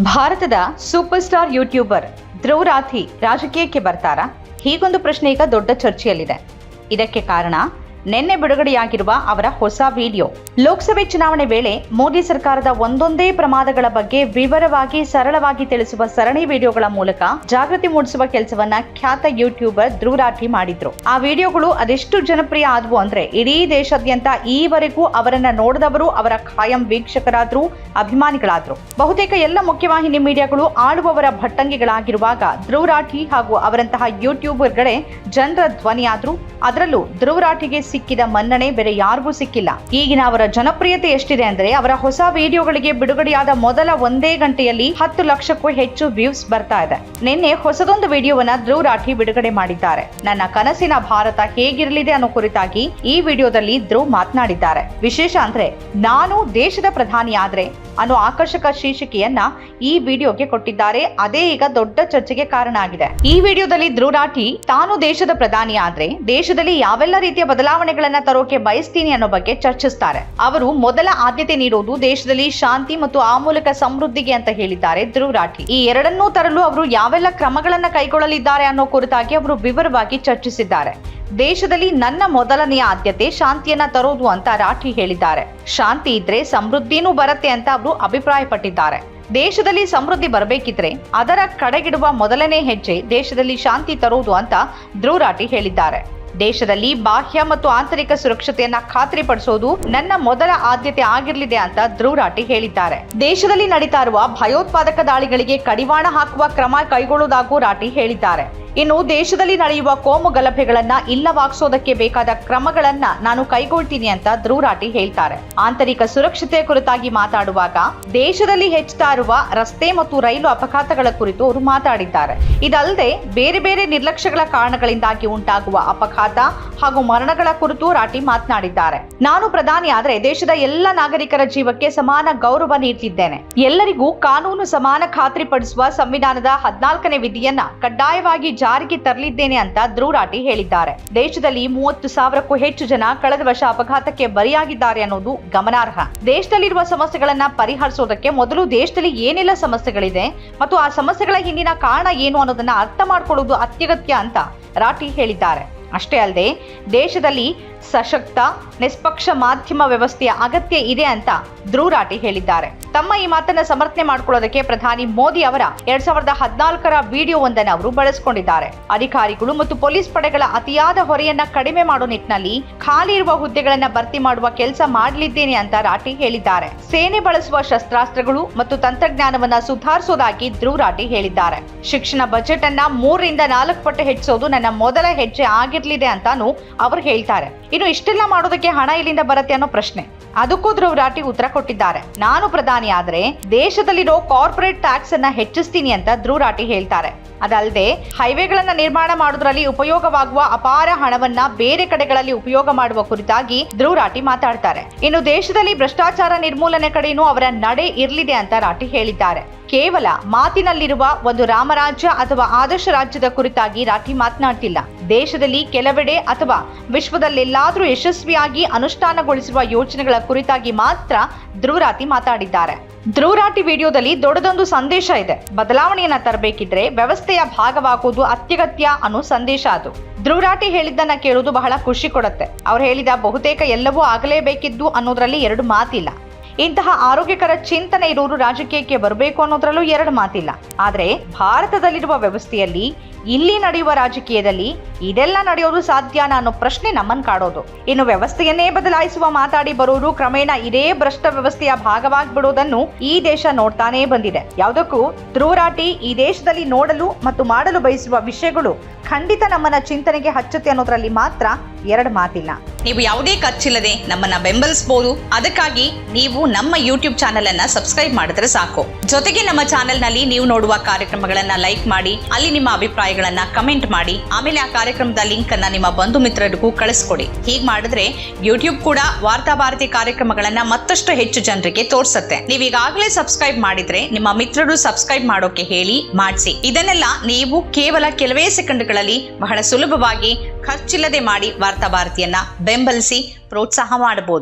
ಭಾರತದ super star youtuber Dhruv Rathee ರಾಜಕೀಯಕ್ಕೆ ಬರ್ತಾರಾ? ಹೀಗೊಂದು ಪ್ರಶ್ನೆ ಈಗ ದೊಡ್ಡ ಚರ್ಚೆಯಲ್ಲಿದೆ. ಇದಕ್ಕೆ ಕಾರಣ ನಿನ್ನೆ ಬಿಡುಗಡೆಯಾಗಿರುವ ಅವರ ಹೊಸ ವಿಡಿಯೋ. ಲೋಕಸಭೆ ಚುನಾವಣೆ ವೇಳೆ ಮೋದಿ ಸರ್ಕಾರದ ಒಂದೊಂದೇ ಪ್ರಮಾದಗಳ ಬಗ್ಗೆ ವಿವರವಾಗಿ, ಸರಳವಾಗಿ ತಿಳಿಸುವ ಸರಣಿ ವಿಡಿಯೋಗಳ ಮೂಲಕ ಜಾಗೃತಿ ಮೂಡಿಸುವ ಕೆಲಸವನ್ನ ಖ್ಯಾತ ಯೂಟ್ಯೂಬರ್ ಧ್ರುವರಾಠಿ ಮಾಡಿದ್ರು. ಆ ವಿಡಿಯೋಗಳು ಅದೆಷ್ಟು ಜನಪ್ರಿಯ ಆದವು ಅಂದ್ರೆ ಇಡೀ ದೇಶಾದ್ಯಂತ ಈವರೆಗೂ ಅವರನ್ನ ನೋಡಿದವರು ಅವರ ಖಾಯಂ ವೀಕ್ಷಕರಾದ್ರು, ಅಭಿಮಾನಿಗಳಾದ್ರು. ಬಹುತೇಕ ಎಲ್ಲ ಮುಖ್ಯವಾಹಿನಿ ಮೀಡಿಯಾಗಳು ಆಳುವವರ ಭಟ್ಟಂಗಿಗಳಾಗಿರುವಾಗ ಧ್ರುವರಾಠಿ ಹಾಗೂ ಅವರಂತಹ ಯೂಟ್ಯೂಬರ್ಗಳೇ ಜನರ ಧ್ವನಿಯಾದ್ರು. ಅದರಲ್ಲೂ ಧ್ರುವ್ ರಾಠಿಗೆ ಸಿಕ್ಕಿದ ಮನ್ನಣೆ ಬೇರೆ ಯಾರಿಗೂ ಸಿಕ್ಕಿಲ್ಲ. ಈಗಿನ ಅವರ ಜನಪ್ರಿಯತೆ ಎಷ್ಟಿದೆ ಅಂದ್ರೆ ಅವರ ಹೊಸ ವಿಡಿಯೋಗಳಿಗೆ ಬಿಡುಗಡೆಯಾದ ಮೊದಲ ಒಂದೇ ಗಂಟೆಯಲ್ಲಿ ಹತ್ತು ಲಕ್ಷಕ್ಕೂ ಹೆಚ್ಚು ವ್ಯೂಸ್ ಬರ್ತಾ ಇದೆ. ನಿನ್ನೆ ಹೊಸದೊಂದು ವಿಡಿಯೋವನ್ನ ಧ್ರುವ್ ರಾಠಿ ಬಿಡುಗಡೆ ಮಾಡಿದ್ದಾರೆ. ನನ್ನ ಕನಸಿನ ಭಾರತ ಹೇಗಿರಲಿದೆ ಅನ್ನೋ ಕುರಿತಾಗಿ ಈ ವಿಡಿಯೋದಲ್ಲಿ ಧ್ರುವ್ ಮಾತನಾಡಿದ್ದಾರೆ. ವಿಶೇಷ ಅಂದ್ರೆ ನಾನು ದೇಶದ ಪ್ರಧಾನಿ ಆದ್ರೆ ಅನ್ನೋ ಆಕರ್ಷಕ ಶೀರ್ಷಿಕೆಯನ್ನ ಈ ವಿಡಿಯೋಗೆ ಕೊಟ್ಟಿದ್ದಾರೆ. ಅದೇ ಈಗ ದೊಡ್ಡ ಚರ್ಚೆಗೆ ಕಾರಣ ಆಗಿದೆ. ಈ ವಿಡಿಯೋದಲ್ಲಿ ಧ್ರುವ್ ರಾಠಿ, ತಾನು ದೇಶದ ಪ್ರಧಾನಿ ಆದ್ರೆ ದೇಶದಲ್ಲಿ ಯಾವೆಲ್ಲ ರೀತಿಯ ಬದಲಾವಣೆಗಳನ್ನ ತರೋಕೆ ಬಯಸ್ತೀನಿ ಅನ್ನೋ ಬಗ್ಗೆ ಚರ್ಚಿಸ್ತಾರೆ. ಅವರು ಮೊದಲ ಆದ್ಯತೆ ನೀಡೋದು ದೇಶದಲ್ಲಿ ಶಾಂತಿ ಮತ್ತು ಆ ಮೂಲಕ ಸಮೃದ್ಧಿಗೆ ಅಂತ ಹೇಳಿದ್ದಾರೆ ಧ್ರುವ್ ರಾಠಿ. ಈ ಎರಡನ್ನೂ ತರಲು ಅವರು ಯಾವೆಲ್ಲ ಕ್ರಮಗಳನ್ನ ಕೈಗೊಳ್ಳಲಿದ್ದಾರೆ ಅನ್ನೋ ಕುರಿತಾಗಿ ಅವರು ವಿವರವಾಗಿ ಚರ್ಚಿಸಿದ್ದಾರೆ. ದೇಶದಲ್ಲಿ ನನ್ನ ಮೊದಲನೆಯ ಆದ್ಯತೆ ಶಾಂತಿಯನ್ನ ತರೋದು ಅಂತ ರಾಠಿ ಹೇಳಿದ್ದಾರೆ. ಶಾಂತಿ ಇದ್ರೆ ಸಮೃದ್ಧಿನೂ ಬರುತ್ತೆ ಅಂತ ಅವರು ಅಭಿಪ್ರಾಯಪಟ್ಟಿದ್ದಾರೆ. ದೇಶದಲ್ಲಿ ಸಮೃದ್ಧಿ ಬರಬೇಕಿದ್ರೆ ಅದರ ಕಡೆಗಿಡುವ ಮೊದಲನೇ ಹೆಜ್ಜೆ ದೇಶದಲ್ಲಿ ಶಾಂತಿ ತರುವುದು ಅಂತ ಧ್ರುವ ರಾಠಿ ಹೇಳಿದ್ದಾರೆ. ದೇಶದಲ್ಲಿ ಬಾಹ್ಯ ಮತ್ತು ಆಂತರಿಕ ಸುರಕ್ಷತೆಯನ್ನ ಖಾತ್ರಿಪಡಿಸೋದು ನನ್ನ ಮೊದಲ ಆದ್ಯತೆ ಆಗಿರಲಿದೆ ಅಂತ ಧ್ರುವರಾಟಿ ಹೇಳಿದ್ದಾರೆ. ದೇಶದಲ್ಲಿ ನಡೀತಾ ಇರುವ ಭಯೋತ್ಪಾದಕ ದಾಳಿಗಳಿಗೆ ಕಡಿವಾಣ ಹಾಕುವ ಕ್ರಮ ಕೈಗೊಳ್ಳುವುದಾಗೂ ರಾಟಿ ಹೇಳಿದ್ದಾರೆ. ಇನ್ನು ದೇಶದಲ್ಲಿ ನಡೆಯುವ ಕೋಮು ಗಲಭೆಗಳನ್ನ ಇಲ್ಲವಾಗಿಸೋದಕ್ಕೆ ಬೇಕಾದ ಕ್ರಮಗಳನ್ನ ನಾನು ಕೈಗೊಳ್ತೀನಿ ಅಂತ ಧ್ರುವರಾಟಿ ಹೇಳ್ತಾರೆ. ಆಂತರಿಕ ಸುರಕ್ಷತೆ ಕುರಿತಾಗಿ ಮಾತಾಡುವಾಗ ದೇಶದಲ್ಲಿ ಹೆಚ್ಚುತ್ತಾ ಇರುವ ರಸ್ತೆ ಮತ್ತು ರೈಲು ಅಪಘಾತಗಳ ಕುರಿತು ಅವರು ಮಾತಾಡಿದ್ದಾರೆ. ಇದಲ್ಲದೆ ಬೇರೆ ಬೇರೆ ನಿರ್ಲಕ್ಷ್ಯಗಳ ಕಾರಣಗಳಿಂದಾಗಿ ಉಂಟಾಗುವ ಅಪಘಾತ ಹಾಗೂ ಮರಣಗಳ ಕುರಿತು ರಾಠಿ ಮಾತನಾಡಿದ್ದಾರೆ. ನಾನು ಪ್ರಧಾನಿ ಆದರೆ ದೇಶದ ಎಲ್ಲ ನಾಗರಿಕರ ಜೀವಕ್ಕೆ ಸಮಾನ ಗೌರವ ನೀಡುತ್ತಿದ್ದೇನೆ ಎಲ್ಲರಿಗೂ ಕಾನೂನು ಸಮಾನ ಖಾತ್ರಿಪಡಿಸುವ ಸಂವಿಧಾನದ ಹದಿನಾಲ್ಕನೇ ವಿಧಿಯನ್ನ ಕಡ್ಡಾಯವಾಗಿ ಜಾರಿಗೆ ತರಲಿದ್ದೇನೆ ಅಂತ ಧ್ರುವ ರಾಠಿ ಹೇಳಿದ್ದಾರೆ. ದೇಶದಲ್ಲಿ ಮೂವತ್ತು ಸಾವಿರಕ್ಕೂ ಹೆಚ್ಚು ಜನ ಕಳೆದ ವರ್ಷ ಅಪಘಾತಕ್ಕೆ ಬಲಿಯಾಗಿದ್ದಾರೆ ಅನ್ನೋದು ಗಮನಾರ್ಹ. ದೇಶದಲ್ಲಿರುವ ಸಮಸ್ಯೆಗಳನ್ನ ಪರಿಹರಿಸೋದಕ್ಕೆ ಮೊದಲು ದೇಶದಲ್ಲಿ ಏನೆಲ್ಲ ಸಮಸ್ಯೆಗಳಿದೆ ಮತ್ತು ಆ ಸಮಸ್ಯೆಗಳ ಹಿಂದಿನ ಕಾರಣ ಏನು ಅನ್ನೋದನ್ನ ಅರ್ಥ ಮಾಡಿಕೊಳ್ಳುವುದು ಅತ್ಯಗತ್ಯ ಅಂತ ರಾಠಿ ಹೇಳಿದ್ದಾರೆ. ಅಷ್ಟೇ ಅಲ್ಲದೆ ದೇಶದಲ್ಲಿ ಸಶಕ್ತ, ನಿಷ್ಪಕ್ಷ ಮಾಧ್ಯಮ ವ್ಯವಸ್ಥೆಯ ಅಗತ್ಯ ಇದೆ ಅಂತ ಧ್ರುವರಾಟಿ ಹೇಳಿದ್ದಾರೆ. ತಮ್ಮ ಈ ಮಾತನ್ನ ಸಮರ್ಥನೆ ಮಾಡಿಕೊಳ್ಳೋದಕ್ಕೆ ಪ್ರಧಾನಿ ಮೋದಿ ಅವರ ಎರಡ್ ಸಾವಿರದ ಹದಿನಾಲ್ಕರ ವಿಡಿಯೋ ಒಂದನ್ನು ಅವರು ಬಳಸಿಕೊಂಡಿದ್ದಾರೆ. ಅಧಿಕಾರಿಗಳು ಮತ್ತು ಪೊಲೀಸ್ ಪಡೆಗಳ ಅತಿಯಾದ ಹೊರೆಯನ್ನ ಕಡಿಮೆ ಮಾಡುವ ನಿಟ್ಟಿನಲ್ಲಿ ಖಾಲಿ ಇರುವ ಹುದ್ದೆಗಳನ್ನ ಭರ್ತಿ ಮಾಡುವ ಕೆಲಸ ಮಾಡಲಿದ್ದೇನೆ ಅಂತ ರಾಟಿ ಹೇಳಿದ್ದಾರೆ. ಸೇನೆ ಬಳಸುವ ಶಸ್ತ್ರಾಸ್ತ್ರಗಳು ಮತ್ತು ತಂತ್ರಜ್ಞಾನವನ್ನ ಸುಧಾರಿಸೋದಾಗಿ ಧ್ರುವರಾಟಿ ಹೇಳಿದ್ದಾರೆ. ಶಿಕ್ಷಣ ಬಜೆಟ್ ಅನ್ನ ಮೂರರಿಂದ ನಾಲ್ಕು ಪಟ್ಟು ಹೆಚ್ಚಿಸೋದು ನನ್ನ ಮೊದಲ ಹೆಜ್ಜೆ ಆಗಿರ್ಲಿದೆ ಅಂತಾನು ಅವ್ರು ಹೇಳ್ತಾರೆ. ಇನ್ನು ಇಷ್ಟೆಲ್ಲ ಮಾಡೋದಕ್ಕೆ ಹಣ ಇಲ್ಲಿಂದ ಬರುತ್ತೆ ಅನ್ನೋ ಪ್ರಶ್ನೆ. ಅದಕ್ಕೂ ಧ್ರುವ ರಾಠಿ ಉತ್ತರ ಕೊಟ್ಟಿದ್ದಾರೆ. ನಾನು ಪ್ರಧಾನಿ ಆದ್ರೆ ದೇಶದಲ್ಲಿರೋ ಕಾರ್ಪೊರೇಟ್ ಟ್ಯಾಕ್ಸ್ ಅನ್ನ ಹೆಚ್ಚಿಸ್ತೀನಿ ಅಂತ ಧ್ರುವ ರಾಠಿ ಹೇಳ್ತಾರೆ. ಅದಲ್ಲದೆ ಹೈವೇಗಳನ್ನ ನಿರ್ಮಾಣ ಮಾಡೋದ್ರಲ್ಲಿ ಉಪಯೋಗವಾಗುವ ಅಪಾರ ಹಣವನ್ನ ಬೇರೆ ಕಡೆಗಳಲ್ಲಿ ಉಪಯೋಗ ಮಾಡುವ ಕುರಿತಾಗಿ ಧ್ರುವ ರಾಠಿ ಮಾತಾಡ್ತಾರೆ. ಇನ್ನು ದೇಶದಲ್ಲಿ ಭ್ರಷ್ಟಾಚಾರ ನಿರ್ಮೂಲನೆ ಕಡೆನೂ ಅವರ ನಡೆ ಇರಲಿದೆ ಅಂತ ರಾಠಿ ಹೇಳಿದ್ದಾರೆ. ಕೇವಲ ಮಾತಿನಲ್ಲಿರುವ ಒಂದು ರಾಮರಾಜ್ಯ ಅಥವಾ ಆದರ್ಶ ರಾಜ್ಯದ ಕುರಿತಾಗಿ ರಾಠಿ ಮಾತನಾಡ್ತಿಲ್ಲ. ದೇಶದಲ್ಲಿ ಕೆಲವೆಡೆ ಅಥವಾ ವಿಶ್ವದಲ್ಲೆಲ್ಲಾದರೂ ಯಶಸ್ವಿಯಾಗಿ ಅನುಷ್ಠಾನಗೊಳಿಸಿರುವ ಯೋಜನೆಗಳ ಕುರಿತಾಗಿ ಮಾತ್ರ ಧ್ರುವರಾತಿ ಮಾತಾಡಿದ್ದಾರೆ. ಧ್ರುವರಾಟಿ ವಿಡಿಯೋದಲ್ಲಿ ದೊಡ್ಡದೊಂದು ಸಂದೇಶ ಇದೆ. ಬದಲಾವಣೆಯನ್ನ ತರಬೇಕಿದ್ರೆ ವ್ಯವಸ್ಥೆಯ ಭಾಗವಾಗುವುದು ಅತ್ಯಗತ್ಯ ಅನ್ನೋ ಸಂದೇಶ ಅದು. ಧ್ರುವರಾಟಿ ಹೇಳಿದ್ದನ್ನ ಕೇಳುವುದು ಬಹಳ ಖುಷಿ ಕೊಡುತ್ತೆ. ಅವ್ರು ಹೇಳಿದ ಬಹುತೇಕ ಎಲ್ಲವೂ ಆಗಲೇಬೇಕಿದ್ದು ಅನ್ನೋದ್ರಲ್ಲಿ ಎರಡು ಮಾತಿಲ್ಲ. ಇಂತಹ ಆರೋಗ್ಯಕರ ಚಿಂತನೆ ಇರೋರು ರಾಜಕೀಯಕ್ಕೆ ಬರಬೇಕು ಅನ್ನೋದ್ರಲ್ಲೂ ಎರಡು ಮಾತಿಲ್ಲ. ಆದರೆ ಭಾರತದಲ್ಲಿರುವ ವ್ಯವಸ್ಥೆಯಲ್ಲಿ ಇಲ್ಲಿ ನಡೆಯುವ ರಾಜಕೀಯದಲ್ಲಿ ಇದೆಲ್ಲ ನಡೆಯೋದು ಸಾಧ್ಯನಾ ಅನ್ನೋ ಪ್ರಶ್ನೆ ನಮ್ಮನ್ ಕಾಡೋದು. ಇನ್ನು ವ್ಯವಸ್ಥೆಯನ್ನೇ ಬದಲಾಯಿಸುವ ಮಾತಾಡಿ ಬರೋರು ಕ್ರಮೇಣ ಇದೇ ಭ್ರಷ್ಟ ವ್ಯವಸ್ಥೆಯ ಭಾಗವಾಗ್ಬಿಡೋದನ್ನು ಈ ದೇಶ ನೋಡ್ತಾನೇ ಬಂದಿದೆ. ಯಾವುದಕ್ಕೂ ಧ್ರುವರಾಟಿ ಈ ದೇಶದಲ್ಲಿ ನೋಡಲು ಮತ್ತು ಮಾಡಲು ಬಯಸುವ ವಿಷಯಗಳು ಖಂಡಿತ ನಮ್ಮನ್ನ ಚಿಂತನೆಗೆ ಹಚ್ಚುತ್ತೆ ಅನ್ನೋದ್ರಲ್ಲಿ ಮಾತ್ರ ಎರಡು ಮಾತಿಲ್ಲ. ನೀವು ಯಾವುದೇ ಖರ್ಚಿಲ್ಲದೆ ನಮ್ಮನ್ನ ಬೆಂಬಲಿಸಬಹುದು ಅದಕ್ಕಾಗಿ ನೀವು ನಮ್ಮ ಯೂಟ್ಯೂಬ್ ಚಾನೆಲ್ ಅನ್ನ ಸಬ್ಸ್ಕ್ರೈಬ್ ಮಾಡಿದ್ರೆ ಸಾಕು. ಜೊತೆಗೆ ನಮ್ಮ ಚಾನೆಲ್ನಲ್ಲಿ ನೀವು ನೋಡುವ ಕಾರ್ಯಕ್ರಮಗಳನ್ನ ಲೈಕ್ ಮಾಡಿ, ಅಲ್ಲಿ ನಿಮ್ಮ ಅಭಿಪ್ರಾಯಗಳನ್ನ ಕಮೆಂಟ್ ಮಾಡಿ, ಆಮೇಲೆ ಆ ಕಾರ್ಯಕ್ರಮದ ಲಿಂಕ್ ಅನ್ನ ನಿಮ್ಮ ಬಂಧು ಮಿತ್ರರಿಗೂ ಕಳಿಸ್ಕೊಡಿ. ಹೀಗೆ ಮಾಡಿದ್ರೆ ಯೂಟ್ಯೂಬ್ ಕೂಡ ವಾರ್ತಾ ಭಾರತಿ ಕಾರ್ಯಕ್ರಮಗಳನ್ನ ಮತ್ತಷ್ಟು ಹೆಚ್ಚು ಜನರಿಗೆ ತೋರ್ಸತ್ತೆ. ನೀವು ಈಗಾಗಲೇ ಸಬ್ಸ್ಕ್ರೈಬ್ ಮಾಡಿದ್ರೆ ನಿಮ್ಮ ಮಿತ್ರರು ಸಬ್ಸ್ಕ್ರೈಬ್ ಮಾಡೋಕೆ ಹೇಳಿ ಮಾಡಿಸಿ. ಇದನ್ನೆಲ್ಲ ನೀವು ಕೇವಲ ಕೆಲವೇ ಸೆಕೆಂಡ್ಗಳಲ್ಲಿ ಬಹಳ ಸುಲಭವಾಗಿ ಖರ್ಚಿಲ್ಲದೆ ಮಾಡಿ ವಾರ್ತಾ ಭಾರತಿಯನ್ನ ಬೆಂಬಲಿಸಿ, ಪ್ರೋತ್ಸಾಹ ಮಾಡಬಹುದು.